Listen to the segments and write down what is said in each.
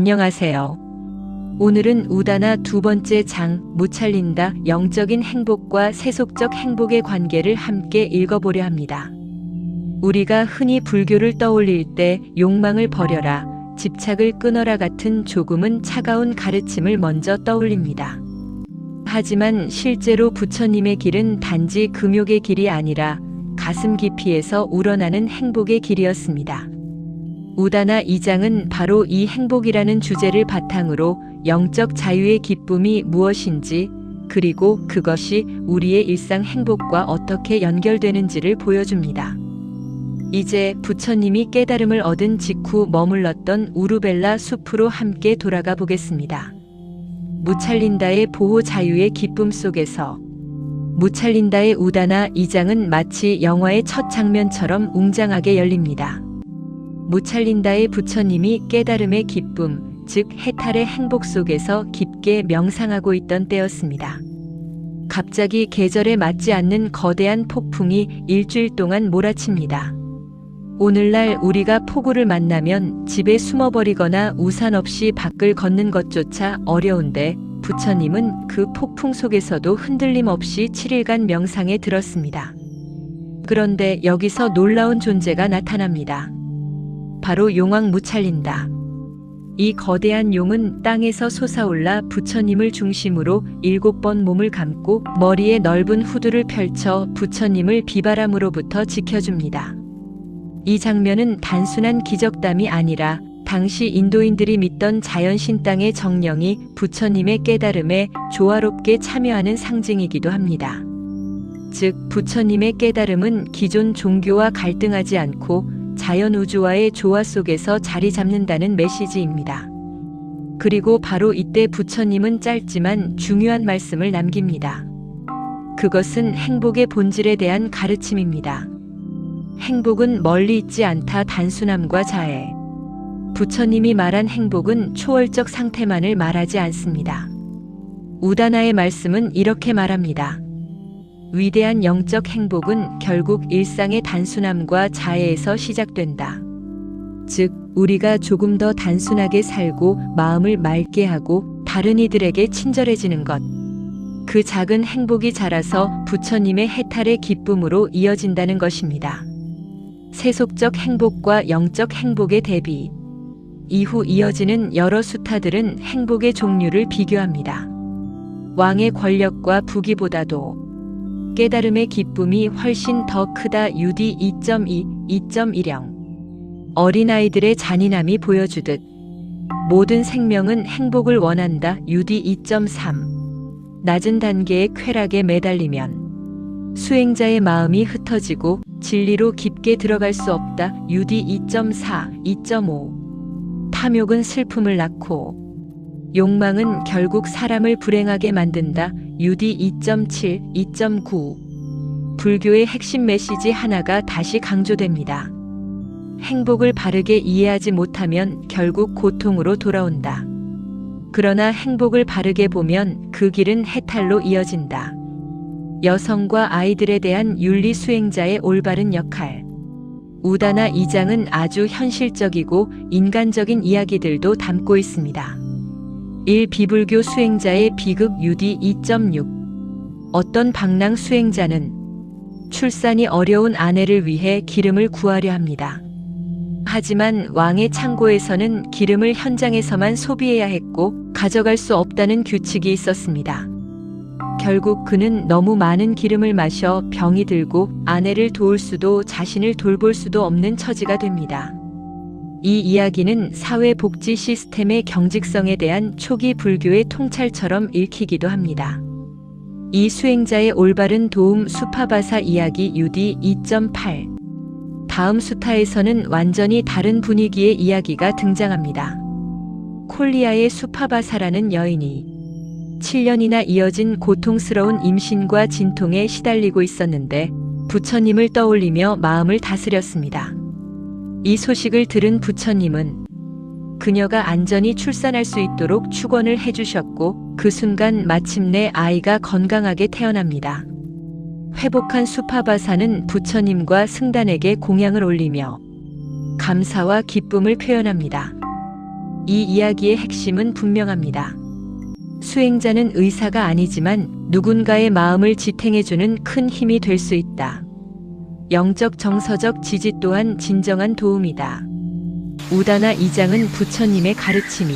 안녕하세요. 오늘은 우다나 두 번째 장, 무찰린다, 영적인 행복과 세속적 행복의 관계를 함께 읽어보려 합니다. 우리가 흔히 불교를 떠올릴 때 욕망을 버려라, 집착을 끊어라 같은 조금은 차가운 가르침을 먼저 떠올립니다. 하지만 실제로 부처님의 길은 단지 금욕의 길이 아니라 가슴 깊이에서 우러나는 행복의 길이었습니다. 우다나 2장은 바로 이 행복이라는 주제를 바탕으로 영적 자유의 기쁨이 무엇인지 그리고 그것이 우리의 일상 행복과 어떻게 연결되는지를 보여줍니다. 이제 부처님이 깨달음을 얻은 직후 머물렀던 우루벨라 숲으로 함께 돌아가 보겠습니다. 무찰린다의 보호 자유의 기쁨 속에서 무찰린다의 우다나 2장은 마치 영화의 첫 장면처럼 웅장하게 열립니다. 무찰린다의 부처님이 깨달음의 기쁨, 즉 해탈의 행복 속에서 깊게 명상하고 있던 때였습니다. 갑자기 계절에 맞지 않는 거대한 폭풍이 일주일 동안 몰아칩니다. 오늘날 우리가 폭우를 만나면 집에 숨어버리거나 우산 없이 밖을 걷는 것조차 어려운데 부처님은 그 폭풍 속에서도 흔들림 없이 7일간 명상에 들었습니다. 그런데 여기서 놀라운 존재가 나타납니다. 바로 용왕 무찰린다. 이 거대한 용은 땅에서 솟아올라 부처님을 중심으로 일곱 번 몸을 감고 머리에 넓은 후드를 펼쳐 부처님을 비바람으로부터 지켜줍니다. 이 장면은 단순한 기적담이 아니라 당시 인도인들이 믿던 자연신 땅의 정령이 부처님의 깨달음에 조화롭게 참여하는 상징이기도 합니다. 즉, 부처님의 깨달음은 기존 종교와 갈등하지 않고 자연 우주와의 조화 속에서 자리 잡는다는 메시지입니다. 그리고 바로 이때 부처님은 짧지만 중요한 말씀을 남깁니다. 그것은 행복의 본질에 대한 가르침입니다. 행복은 멀리 있지 않다 단순함과 자애. 부처님이 말한 행복은 초월적 상태만을 말하지 않습니다. 우다나의 말씀은 이렇게 말합니다. 위대한 영적 행복은 결국 일상의 단순함과 자애에서 시작된다. 즉, 우리가 조금 더 단순하게 살고 마음을 맑게 하고 다른 이들에게 친절해지는 것. 그 작은 행복이 자라서 부처님의 해탈의 기쁨으로 이어진다는 것입니다. 세속적 행복과 영적 행복의 대비. 이후 이어지는 여러 수타들은 행복의 종류를 비교합니다. 왕의 권력과 부귀보다도 깨달음의 기쁨이 훨씬 더 크다 UD 2.2, 2.10. 어린아이들의 잔인함이 보여주듯 모든 생명은 행복을 원한다 UD 2.3. 낮은 단계의 쾌락에 매달리면 수행자의 마음이 흩어지고 진리로 깊게 들어갈 수 없다. UD 2.4, 2.5. 탐욕은 슬픔을 낳고 욕망은 결국 사람을 불행하게 만든다. UD 2.7, 2.9. 불교의 핵심 메시지 하나가 다시 강조됩니다. 행복을 바르게 이해하지 못하면 결국 고통으로 돌아온다. 그러나 행복을 바르게 보면 그 길은 해탈로 이어진다. 여성과 아이들에 대한 윤리 수행자의 올바른 역할. 우다나 2장은 아주 현실적이고 인간적인 이야기들도 담고 있습니다. 1. 비불교 수행자의 비극 UD 2.6 어떤 방랑 수행자는 출산이 어려운 아내를 위해 기름을 구하려 합니다. 하지만 왕의 창고에서는 기름을 현장에서만 소비해야 했고 가져갈 수 없다는 규칙이 있었습니다. 결국 그는 너무 많은 기름을 마셔 병이 들고 아내를 도울 수도 자신을 돌볼 수도 없는 처지가 됩니다. 이 이야기는 사회복지 시스템의 경직성에 대한 초기 불교의 통찰처럼 읽히기도 합니다. 이 수행자의 올바른 도움 수파바사 이야기 UD 2.8 다음 수타에서는 완전히 다른 분위기의 이야기가 등장합니다. 콜리아의 수파바사라는 여인이 7년이나 이어진 고통스러운 임신과 진통에 시달리고 있었는데 부처님을 떠올리며 마음을 다스렸습니다. 이 소식을 들은 부처님은 그녀가 안전히 출산할 수 있도록 축원을 해주셨고 그 순간 마침내 아이가 건강하게 태어납니다. 회복한 수파바사는 부처님과 승단에게 공양을 올리며 감사와 기쁨을 표현합니다. 이 이야기의 핵심은 분명합니다. 수행자는 의사가 아니지만 누군가의 마음을 지탱해주는 큰 힘이 될 수 있다. 영적 정서적 지지 또한 진정한 도움이다. 우다나 이장은 부처님의 가르침이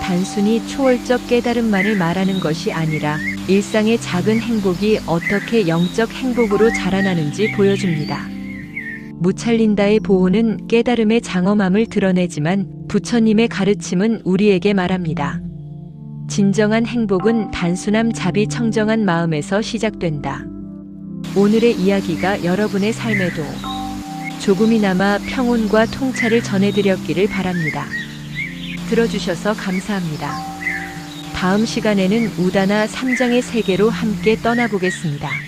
단순히 초월적 깨달음만을 말하는 것이 아니라 일상의 작은 행복이 어떻게 영적 행복으로 자라나는지 보여줍니다. 무찰린다의 보호는 깨달음의 장엄함을 드러내지만 부처님의 가르침은 우리에게 말합니다. 진정한 행복은 단순함 자비 청정한 마음에서 시작된다. 오늘의 이야기가 여러분의 삶에도 조금이나마 평온과 통찰을 전해드렸기를 바랍니다. 들어주셔서 감사합니다. 다음 시간에는 우다나 3장의 세계로 함께 떠나보겠습니다.